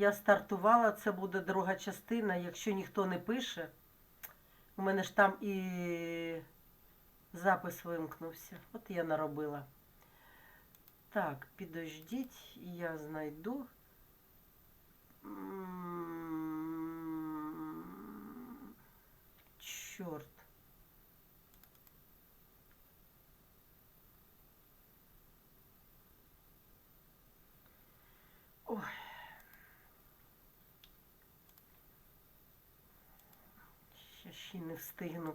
я стартувала, це буде друга частина. Якщо ніхто не пише, у мене ж там і запис вимкнувся. От я наробила. Так, підождіть, я знайду. Чорт. Ой. Я ще не встигну.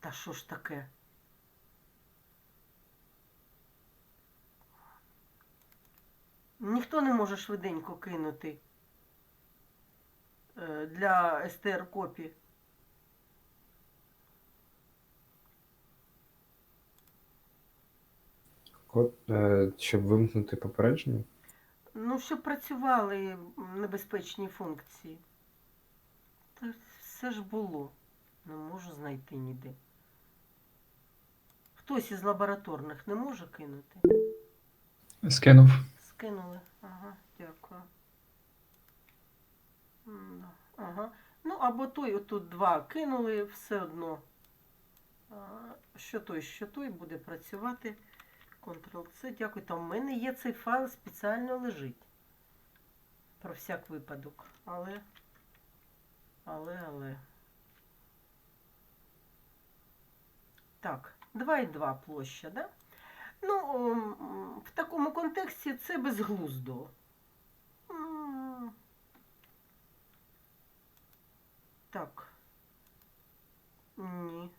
Та що ж таке? Ніхто не може швиденько кинути е, для СТР копі. Е, щоб вимкнути попередження. Ну, щоб працювали небезпечні функції. Та все ж було. Не можу знайти ніде. Хтось із лабораторних не може кинути? Скинув. Скинули. Ага, дякую. Ага. Ну, або той, отут два кинули, все одно. Що той, що той буде працювати. Ctrl-C, дякую. Там в мене є цей файл, спеціально лежить. Про всяк випадок. Але. Але, але. Так, 2,2 площа, да? Ну, в такому контексті це безглуздо. Так. Ні.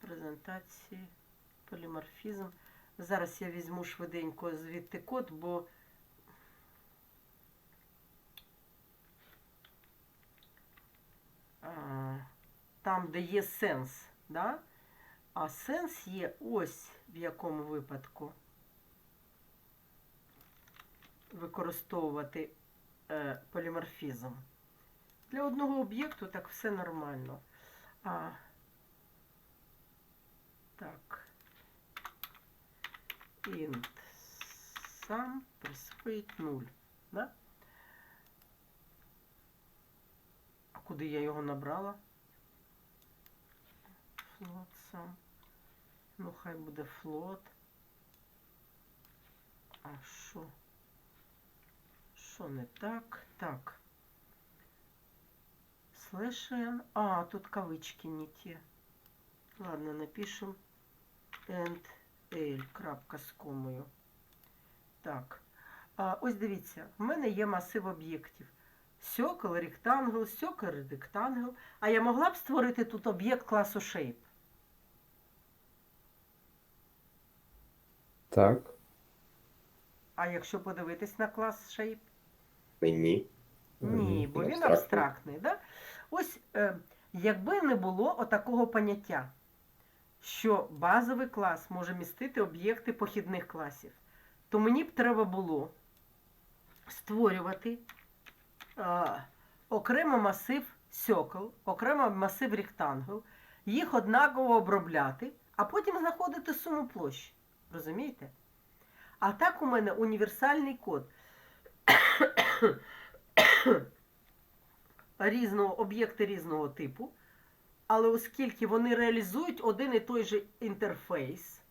Презентації, поліморфізм. Зараз я візьму швиденько звідти код, бо там, де є сенс, да? А сенс є ось в якому випадку використовувати е, поліморфізм. Для одного об'єкту так все нормально. А, так. Int сам присвоїть 0. Да? А куди я його набрала? Float сам. Ну, хай буде float. А що? Що не так? Так. Слэш n. А, тут кавички не те. Ладно, напишем end l, крапка з комою. Так. А, ось дивіться, в мене є масив об'єктів. Сьокл, ректангл, сьокл, ректангл. А я могла б створити тут об'єкт класу shape. Так. А якщо подивитись на клас shape? Ні. Ні, бо він абстрактний. Да? Ось е, якби не було отакого поняття, що базовий клас може містити об'єкти похідних класів, то мені б треба було створювати е, окремо масив сьокл, окремо масив ректангл, їх однаково обробляти, а потім знаходити суму площі. Розумієте? А так у мене універсальний код різного об'єкти різного типу, але оскільки вони реалізують один і той же інтерфейс,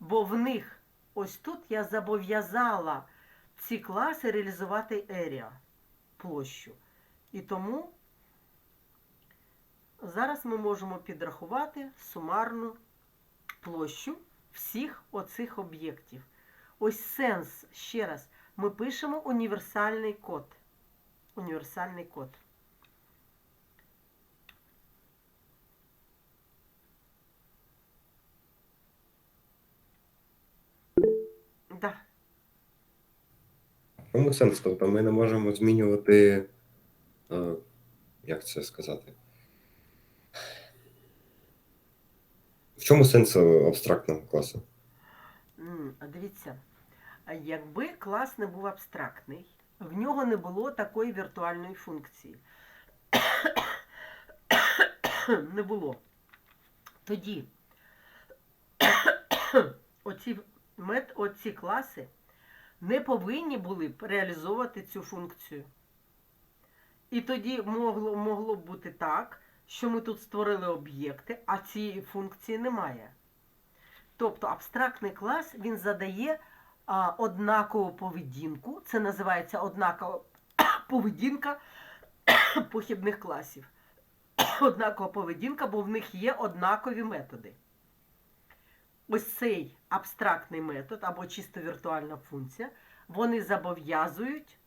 бо в них ось тут я зобов'язала ці класи реалізувати area, площу. І тому зараз ми можемо підрахувати сумарну площу всіх оцих об'єктів. Ось сенс, ще раз, ми пишемо універсальний код. Універсальний код. В чому сенс? Тобто ми не можемо змінювати. е, Як це сказати? В чому сенс абстрактного класу? Дивіться, якби клас не був абстрактний, в нього не було такої віртуальної функції. не було. Тоді оці, мет, оці класи не повинні були б реалізовувати цю функцію. І тоді могло, могло б бути так, що ми тут створили об'єкти, а цієї функції немає. Тобто абстрактний клас він задає а, однакову поведінку. Це називається однакова поведінка похідних класів. Однакова поведінка, бо в них є однакові методи. Ось цей абстрактний метод або чисто віртуальна функція, вони зобов'язують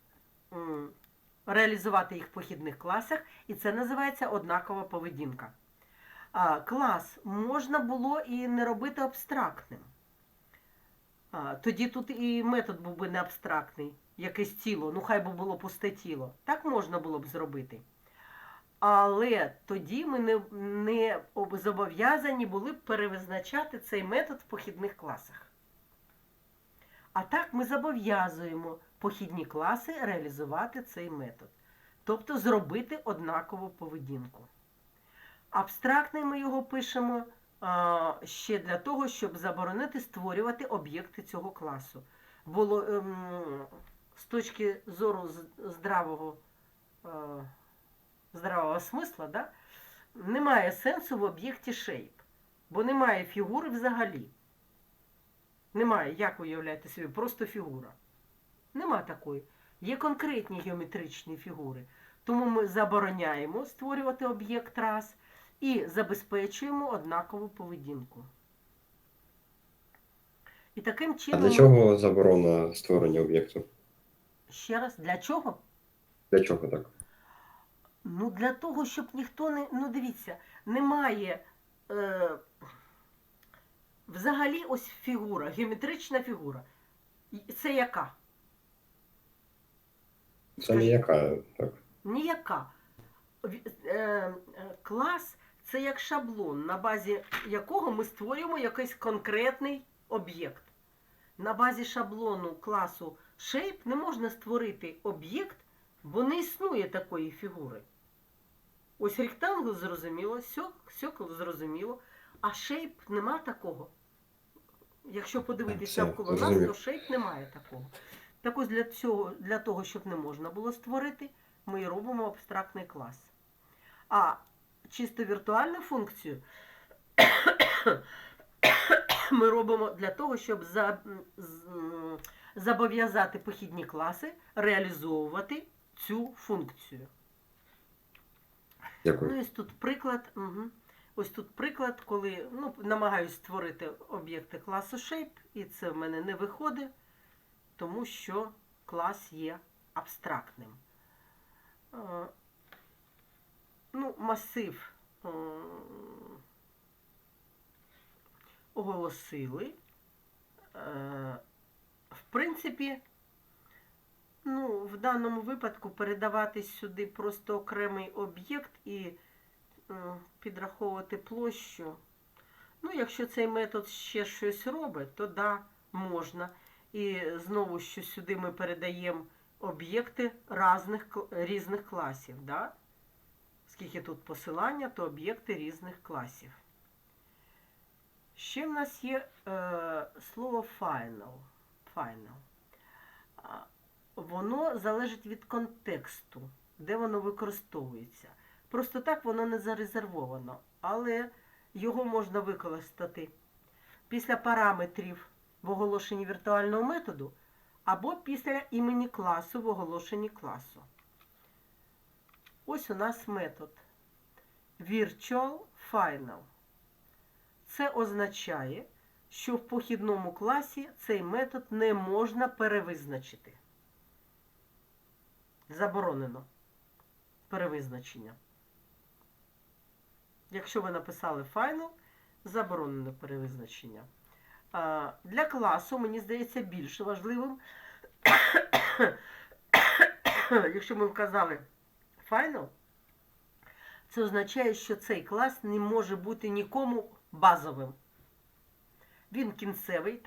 реалізувати їх в похідних класах, і це називається однакова поведінка. Клас можна було і не робити абстрактним. Тоді тут і метод був би не абстрактний, якесь тіло, ну хай би було пусте тіло. Так можна було б зробити. Але тоді ми не, не зобов'язані були б перевизначати цей метод в похідних класах. А так ми зобов'язуємо похідні класи реалізувати цей метод. Тобто зробити однакову поведінку. Абстрактний ми його пишемо а, ще для того, щоб заборонити створювати об'єкти цього класу. Було ем, з точки зору здравого, е, здравого смисла, да, немає сенсу в об'єкті shape, бо немає фігури взагалі. Немає, як уявляєте собі, просто фігура. Нема такої. Є конкретні геометричні фігури. Тому ми забороняємо створювати об'єкт раз і забезпечуємо однакову поведінку. І таким чином. А для чого заборона створення об'єкту? Ще раз, для чого? Для чого так? Ну, для того, щоб ніхто не. Ну, дивіться, немає. Е... Взагалі ось фігура, геометрична фігура. Це яка? Це не яка, так. Ніяка. Е, е, клас це як шаблон, на базі якого ми створюємо якийсь конкретний об'єкт. На базі шаблону класу Shape не можна створити об'єкт, бо не існує такої фігури. Ось ректангл зрозуміло, сьокл зрозуміло, а Shape нема такого. Якщо подивитися Все, навколо нас, то Shape немає такого. Так ось для, цього, для того, щоб не можна було створити, ми робимо абстрактний клас. А чисто віртуальну функцію ми робимо для того, щоб за, зобов'язати похідні класи реалізовувати цю функцію. Дякую. Ну, ось тут приклад. Угу. Ось тут приклад, коли ну, намагаюсь створити об'єкти класу Shape, і це в мене не виходить, тому що клас є абстрактним. Е, Ну, масив е, оголосили. Е, В принципі, ну, в даному випадку передавати сюди просто окремий об'єкт і е, підраховувати площу. Ну, якщо цей метод ще щось робить, то да, можна. І знову, що сюди ми передаємо об'єкти різних класів. Да? Скільки тут посилання, то об'єкти різних класів. Ще в нас є е, слово final. final. Воно залежить від контексту, де воно використовується. Просто так воно не зарезервовано, але його можна використати після параметрів в оголошенні віртуального методу або після імені класу в оголошенні класу. Ось у нас метод Virtual Final. Це означає, що в похідному класі цей метод не можна перевизначити. Заборонено перевизначення. Якщо ви написали final, заборонено перевизначення. Для класу, мені здається, більш важливим, якщо ми вказали final, це означає, що цей клас не може бути нікому базовим. Він кінцевий,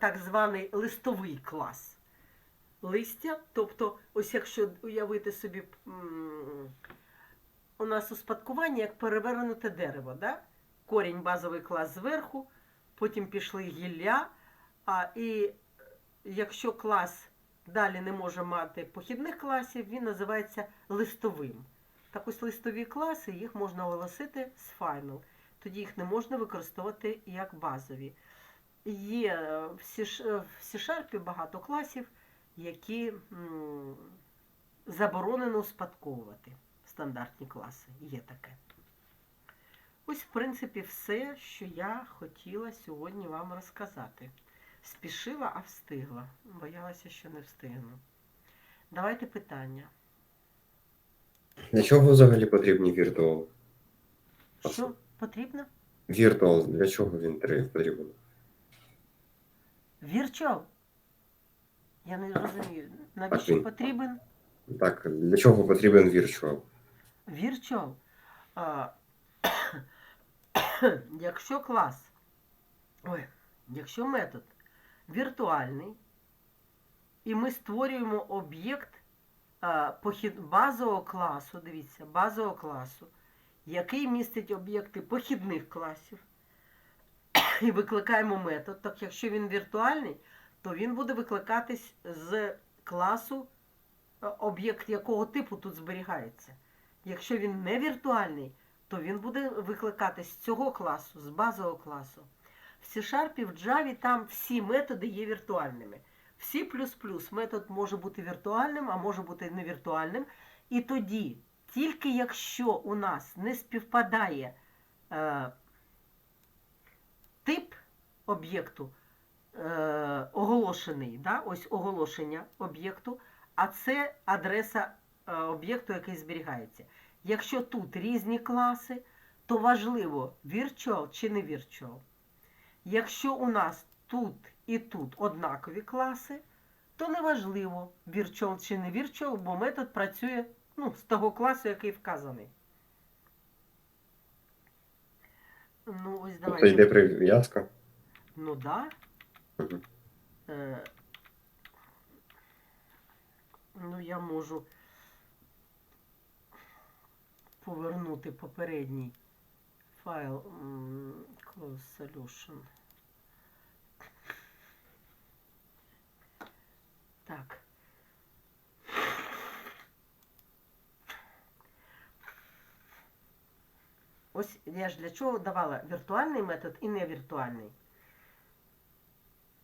так званий листовий клас. Листя, тобто, ось якщо уявити собі, у нас успадкування як перевернуте дерево, да? корінь базовий клас зверху, потім пішли гілля, а і якщо клас далі не може мати похідних класів, він називається листовим. Так ось листові класи, їх можна оголосити з final. Тоді їх не можна використовувати як базові. Є е, в C- е, багато класів, які заборонено успадковувати. Стандартні класи. Є таке. Ось, в принципі, все, що я хотіла сьогодні вам розказати. Спішила, а встигла. Боялася, що не встигну. Давайте питання. Для чого взагалі потрібні віртуал? Що потрібно? Віртуал, для чого він потрібен? Virtual? Я не розумію, навіщо він- потрібен? Так, для чого потрібен віртуал? А, якщо клас, ой, якщо метод віртуальний, і ми створюємо об'єкт а, похід, базового класу, дивіться, базового класу, який містить об'єкти похідних класів, і викликаємо метод, так якщо він віртуальний, то він буде викликатись з класу, е, об'єкт якого типу тут зберігається. Якщо він не віртуальний, то він буде викликатись з цього класу, з базового класу. В C-Sharp в Java там всі методи є віртуальними. В C++ метод може бути віртуальним, а може бути невіртуальним. І тоді, тільки якщо у нас не співпадає е, тип об'єкту, е, оголошений, да? ось оголошення об'єкту, а це адреса е, об'єкту, який зберігається. Якщо тут різні класи, то важливо virtual чи не virtual. Якщо у нас тут і тут однакові класи, то неважливо, virtual чи не virtual, бо метод працює ну, з того класу, який вказаний. Ну, ось Тобто йде прив'язка. Ну да. Е, ну, я можу повернути попередній файл close solution. Так. Ось я ж для чого давала віртуальний метод і невіртуальний.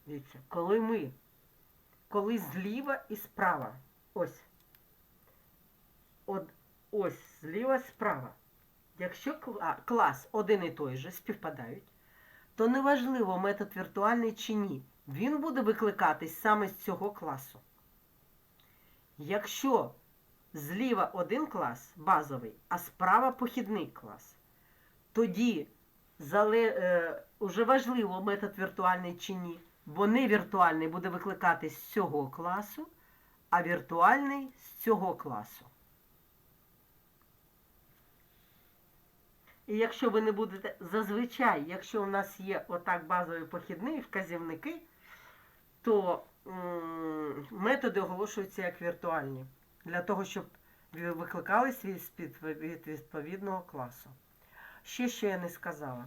Дивіться, коли ми, коли зліва і справа, ось, от, ось зліва справа, якщо клас один і той же співпадають, то неважливо метод віртуальний чи ні, він буде викликатись саме з цього класу. Якщо зліва один клас базовий, а справа похідний клас, тоді зале, е, уже важливо метод віртуальний чи ні, бо не віртуальний буде викликатись з цього класу, а віртуальний з цього класу. І якщо ви не будете, зазвичай, якщо у нас є отак базові похідні вказівники, то методи оголошуються як віртуальні, для того, щоб ви- викликались від від відповідного класу. Ще що я не сказала.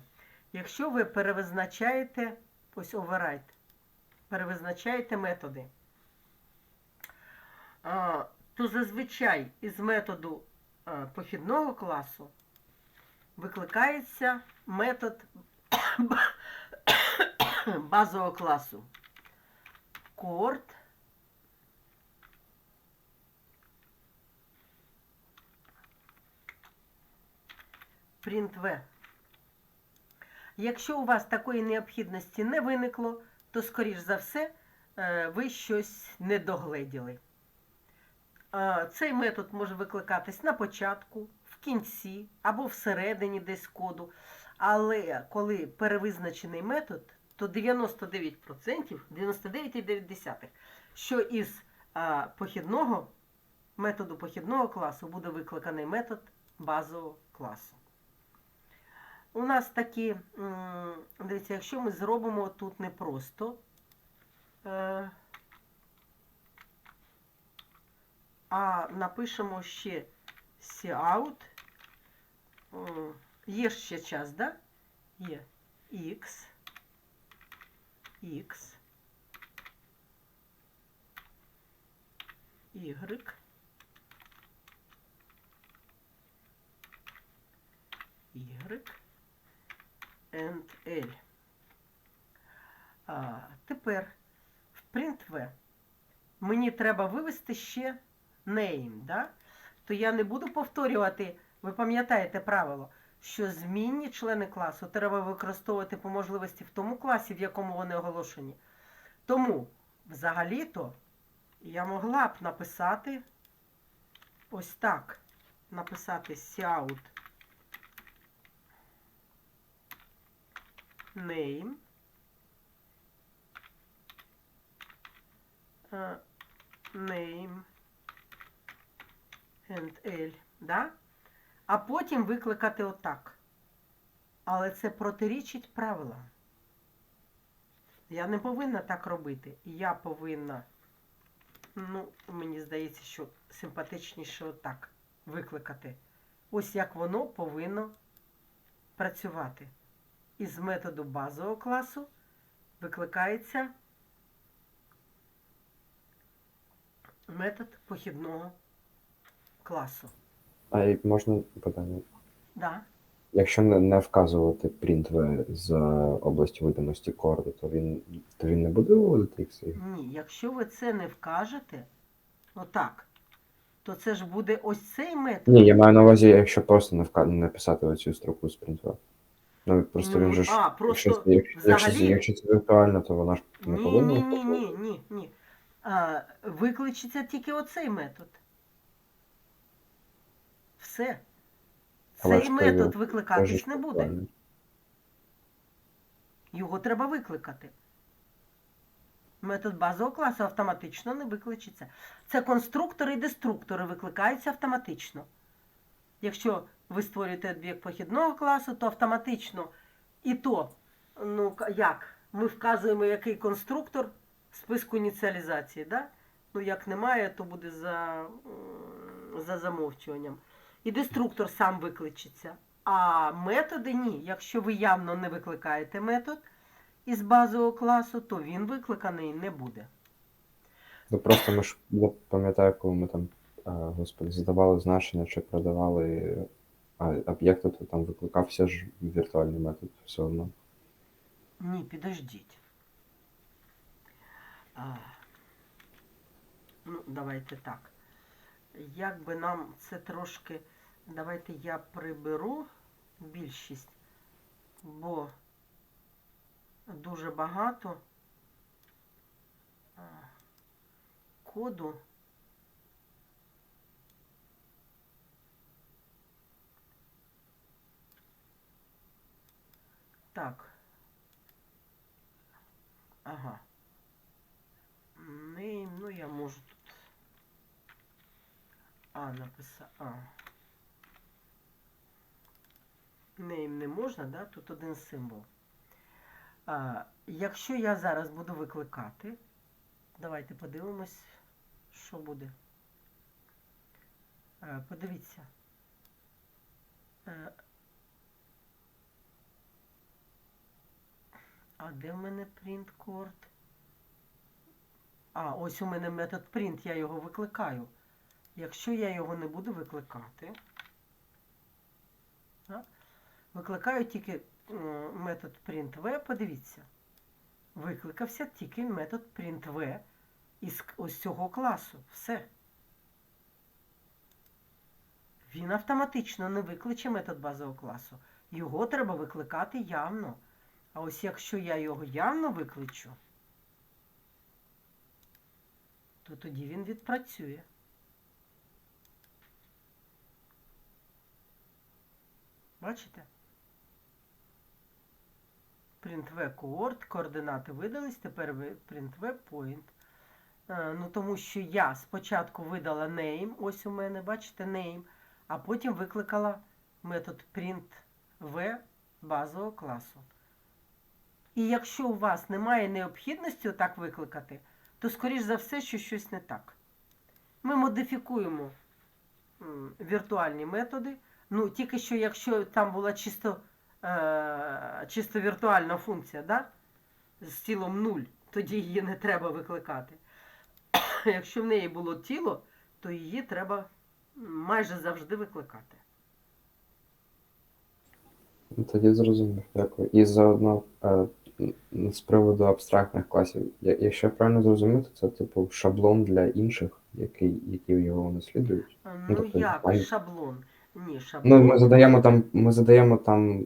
Якщо ви перевизначаєте, ось override, перевизначаєте методи, то зазвичай із методу похідного класу викликається метод базового класу. Coord printv. Якщо у вас такої необхідності не виникло, то, скоріш за все, е, ви щось не догледіли. Цей метод може викликатись на початку, в кінці або всередині десь коду. Але коли перевизначений метод, то 99%, 99,9%, що із похідного методу похідного класу буде викликаний метод базового класу. У нас такі, дивіться, якщо ми зробимо тут не просто, е, а напишемо ще cout, є ще час, да? Є. X X, Y, Y, L. А, тепер в print V мені треба вивести ще name, да? то я не буду повторювати, ви пам'ятаєте правило, що змінні члени класу треба використовувати по можливості в тому класі, в якому вони оголошені. Тому, взагалі-то, я могла б написати ось так. Написати Cout name. е, name and L, да? а потім викликати отак. Але це протирічить правилам. Я не повинна так робити. Я повинна, ну, мені здається, що симпатичніше отак викликати. Ось як воно повинно працювати. Із методу базового класу викликається метод похідного класу. А й можна питання? Да. Якщо не, не вказувати print v з області видимості корду, то він, то він не буде виводити X? Ні, якщо ви це не вкажете, отак, то це ж буде ось цей метод. Ні, я маю на увазі, якщо просто не, вка... не писати оцю строку з print v. Ну, просто Ну, він же ж. а, просто якщо, це- якщо, якщо, це- віртуально, то вона ж не Ні, повинна. ні, ні, ні, ні, ні. А, викличеться тільки оцей метод. Все. Але Цей метод це- викликатись не буде. віртуально. Його треба викликати. Метод базового класу автоматично не викличеться. Це конструктори і деструктори викликаються автоматично. Якщо ви створюєте об'єкт похідного класу, то автоматично і то, ну як? Ми вказуємо, який конструктор в списку ініціалізації. Да? Ну, як немає, то буде за, за замовчуванням. І деструктор сам викличеться. А методи ні. Якщо ви явно не викликаєте метод із базового класу, то він викликаний не буде. Ну просто ми ж я пам'ятаю, коли ми там, а, господи, задавали значення чи продавали а, об'єкти, то там викликався ж віртуальний метод все одно. Ні, підождіть. А, ну, давайте так. Як би нам це трошки. Давайте я приберу більшість, бо дуже багато коду. Так. Ага. Name, ну я можу тут. А, написати. А. Name не можна, да? Тут один символ. А, якщо я зараз буду викликати, давайте подивимось, що буде. А, подивіться. Е, А де в мене chord? А, ось у мене метод print, я його викликаю. Якщо я його не буду викликати, викликаю тільки метод printv, подивіться. Викликався тільки метод printv із ось цього класу. Все. Він автоматично не викличе метод базового класу. Його треба викликати явно. А ось якщо я його явно викличу, то тоді він відпрацює. Бачите? printv coord, координати видались, тепер printv point. Е, Ну, тому що я спочатку видала name, ось у мене, бачите, name, а потім викликала метод printv базового класу. І якщо у вас немає необхідності отак викликати, то скоріш за все, що щось не так. Ми модифікуємо віртуальні методи. Ну, тільки що, якщо там була чисто, е, чисто віртуальна функція, да? з тілом 0, тоді її не треба викликати. Якщо в неї було тіло, то її треба майже завжди викликати. Тоді зрозумів, дякую. І заодно е, з приводу абстрактних класів. Якщо я правильно зрозумів, то це типу шаблон для інших, який, які його наслідують. Ну, Ну, тобто, як має- шаблон? Ні, шаблон. Ну, ми задаємо там, ми задаємо там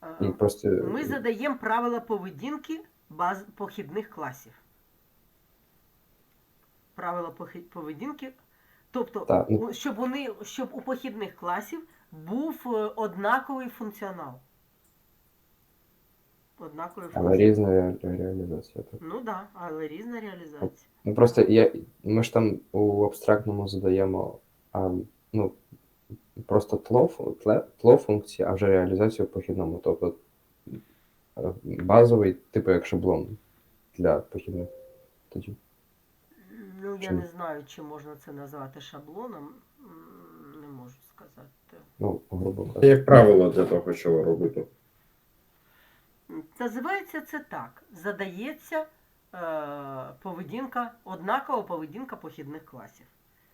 а, і просто. Ми задаємо правила поведінки баз похідних класів. Правила поведінки. Тобто, Так, ну- щоб, вони, щоб у похідних класів був е, однаковий функціонал. Однаковий Але різна ре- реалізація. Так. Ну так, да, але різна реалізація. Ну просто я, ми ж там у абстрактному задаємо а, ну, просто тло, тле, тло функції, а вже реалізацію в похідному. Тобто базовий, типу як шаблон для похідних. Тоді. Ну, я Чому? не знаю, чи можна це назвати шаблоном. Не можу сказати. Ну, грубо кажучи. як правило для того, що робити. Називається це так. Задається е, поведінка, однакова поведінка похідних класів.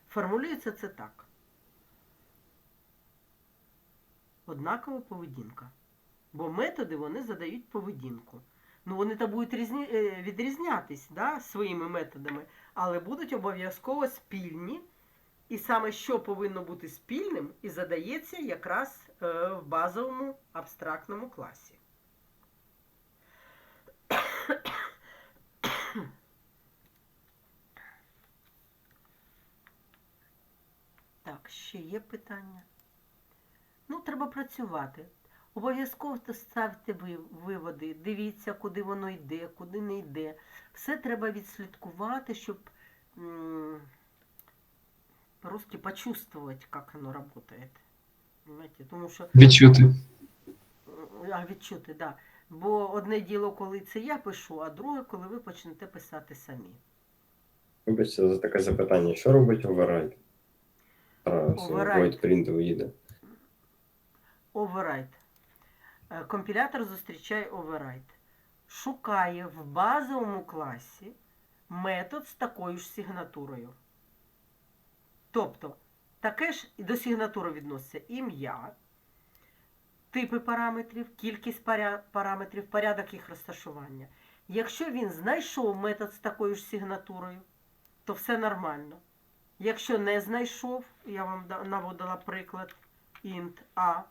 Формулюється це так. Однакова поведінка. Бо методи вони задають поведінку. Ну, вони та будуть різні, е, відрізнятись да, своїми методами, але будуть обов'язково спільні. І саме що повинно бути спільним, і задається якраз е, в базовому абстрактному класі. Так, ще є питання. Ну, треба працювати. Обов'язково ставте виводи, дивіться, куди воно йде, куди не йде. Все треба відслідкувати, щоб м, просто почувствовать, як воно працює. Понимаете? Тому що Відчути. а відчути, да. Бо одне діло, коли це я пишу, а друге, коли ви почнете писати самі. Вибачте за таке запитання. Що робить override? Print виїде. Override. Е, Компілятор зустрічає override. Шукає в базовому класі метод з такою ж сигнатурою. Тобто, таке ж до сигнатури відноситься ім'я, типи параметрів, кількість паря- параметрів, порядок їх розташування. Якщо він знайшов метод з такою ж сигнатурою, то все нормально. Якщо не знайшов, я вам наводила приклад int a,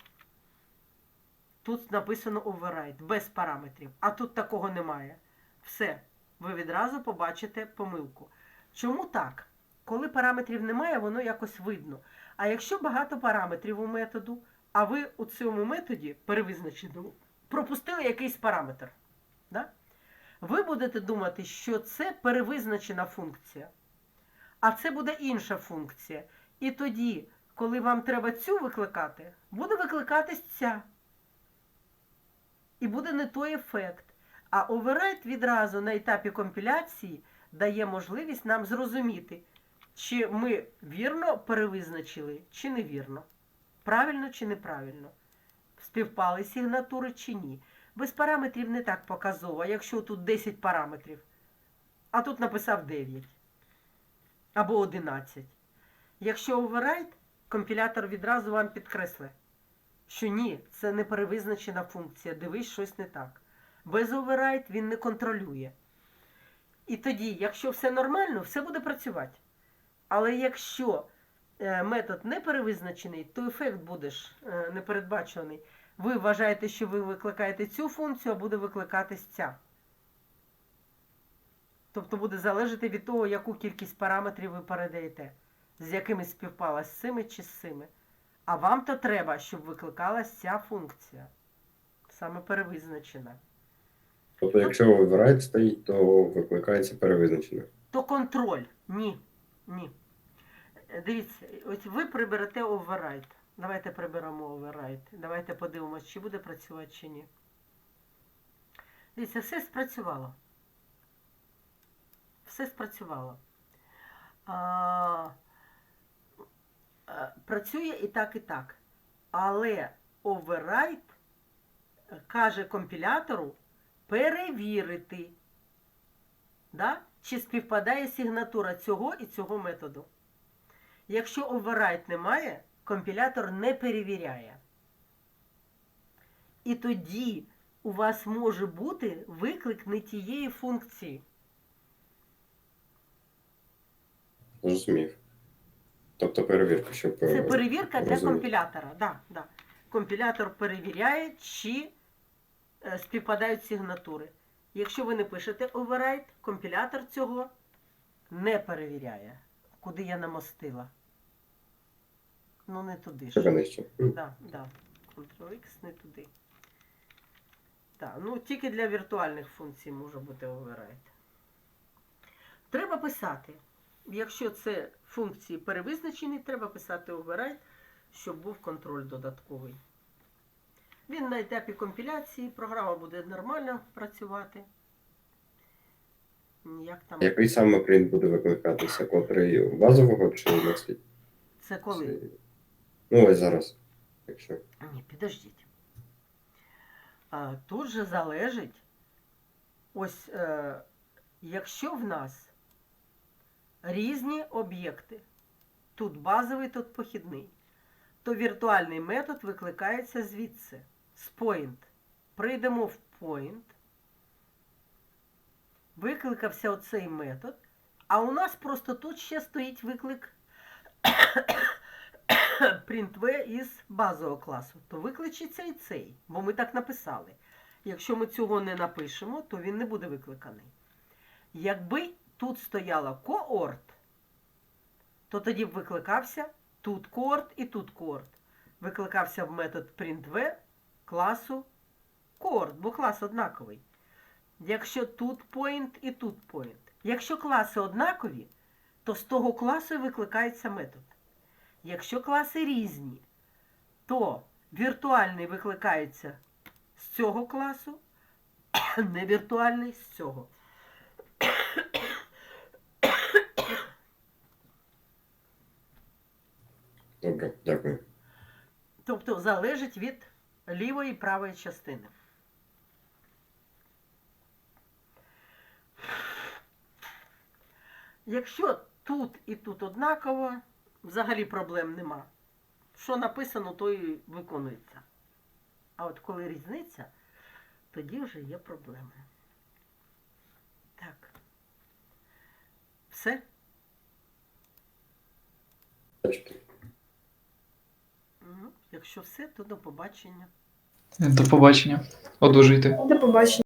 тут написано override без параметрів, а тут такого немає. Все, ви відразу побачите помилку. Чому так? Коли параметрів немає, воно якось видно. А якщо багато параметрів у методу, а ви у цьому методі перевизначеному пропустили якийсь параметр, да? ви будете думати, що це перевизначена функція, а це буде інша функція. І тоді, коли вам треба цю викликати, буде викликатись ця. І буде не той ефект. А override відразу на етапі компіляції дає можливість нам зрозуміти, чи ми вірно перевизначили, чи невірно. Правильно чи неправильно. Співпали сигнатури чи ні. Без параметрів не так показово, якщо тут 10 параметрів, а тут написав 9 або 11. Якщо override, компілятор відразу вам підкреслить, що ні, це не перевизначена функція, дивись щось не так. Без override він не контролює. І тоді, якщо все нормально, все буде працювати. Але якщо е, метод не перевизначений, то ефект буде ж е, непередбачений. Ви вважаєте, що ви викликаєте цю функцію, а буде викликатись ця. Тобто буде залежати від того, яку кількість параметрів ви передаєте, з якими співпала з цими чи з цими. А вам то треба, щоб викликалась ця функція. Саме перевизначена. Тобто, якщо override стоїть, то викликається перевизначене. То контроль. Ні. Ні. Дивіться, ось ви приберете override. Давайте приберемо override. Давайте подивимось, чи буде працювати, чи ні. Дивіться, все спрацювало. Все спрацювало. А, е, працює і так, і так. Але override е, каже компілятору перевірити, да? чи співпадає сигнатура цього і цього методу. Якщо override немає, компілятор не перевіряє. І тоді у вас може бути виклик не тієї функції. Зрозумів. Тобто перевірка, щоб. Це е, перевірка для компілятора. Да, да. Компілятор перевіряє, чи е, співпадають сигнатури. Якщо ви не пишете override, компілятор цього не перевіряє. Куди я намостила? Ну, не туди ж. нижче. Да, да. Ctrl-X не туди. Так, ну тільки для віртуальних функцій може бути override. Треба писати. Якщо це функції перевизначені, треба писати override, щоб був контроль додатковий. Він на етапі компіляції, програма буде нормально працювати. Ніяк там. Який саме принт буде викликатися? Котрий базового чи наслід? Це коли? Ну, ось зараз. Якщо. Ні, підождіть. А, тут же залежить, ось е, якщо в нас різні об'єкти, тут базовий, тут похідний, то віртуальний метод викликається звідси, з point. Прийдемо в point, викликався оцей метод, а у нас просто тут ще стоїть виклик printv із базового класу, то викличеться і цей, бо ми так написали. Якщо ми цього не напишемо, то він не буде викликаний. Якби тут стояла коорт, то тоді б викликався тут коорт і тут коорт. Викликався в метод printv класу коорт, бо клас однаковий. Якщо тут point і тут point. Якщо класи однакові, то з того класу викликається метод. Якщо класи різні, то віртуальний викликається з цього класу, невіртуальний з цього. Добре, дякую. Тобто залежить від лівої і правої частини. Якщо тут і тут однаково, взагалі проблем нема. Що написано, то і виконується. А от коли різниця, тоді вже є проблеми. Так. Все? Ну, якщо все, то до побачення. До побачення. Одужуйте. До побачення.